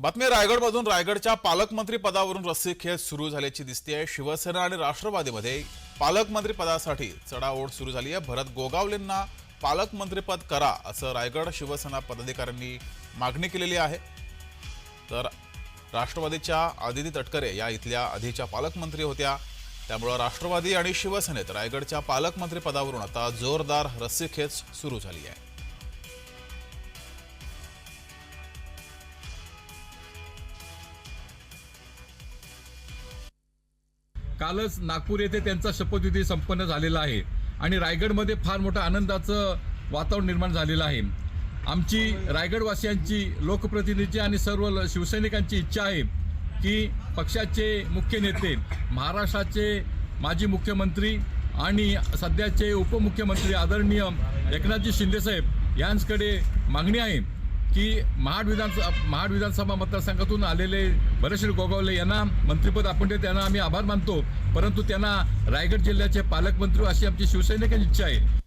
बातमी रायगडमधून. रायगडच्या पालकमंत्री पदावरून रस्सीखेच सुरू झाल्याची दिसते शिवसेना आणि राष्ट्रवादीमध्ये पालकमंत्री पदासाठी चढाओढ सुरू झाली आहे. भरत गोगावलेंना पालकमंत्रीपद करा असं रायगड शिवसेना पदाधिकाऱ्यांनी मागणी केलेली आहे. तर राष्ट्रवादीच्या आदिती तटकरे या इथल्या आधीच्या पालकमंत्री होत्या. त्यामुळं राष्ट्रवादी आणि शिवसेनेत रायगडच्या पालकमंत्री पदावरून आता जोरदार रस्सीखेच सुरू झाली आहे. कालच नागपूर येथे त्यांचा शपथविधी संपन्न झालेला आहे. आणि रायगडमध्ये फार मोठं आनंदाचं वातावरण निर्माण झालेलं आहे. आमची रायगडवासियांची लोकप्रतिनिधी आणि सर्व शिवसैनिकांची इच्छा आहे की पक्षाचे मुख्य नेते महाराष्ट्राचे माजी मुख्यमंत्री आणि सध्याचे उपमुख्यमंत्री आदरणीय एकनाथजी शिंदेसाहेब यांच्याकडे मागणी आहे. की महाड विधानसभा महाड विधानसभा मतदारसंघातून आलेले बरेचसे गोगावले यांना मंत्रिपद आपण ते त्यांना आम्ही आभार मानतो. परंतु त्यांना रायगड जिल्ह्याचे पालकमंत्री अशी आमची शिवसैनिकांची इच्छा आहे.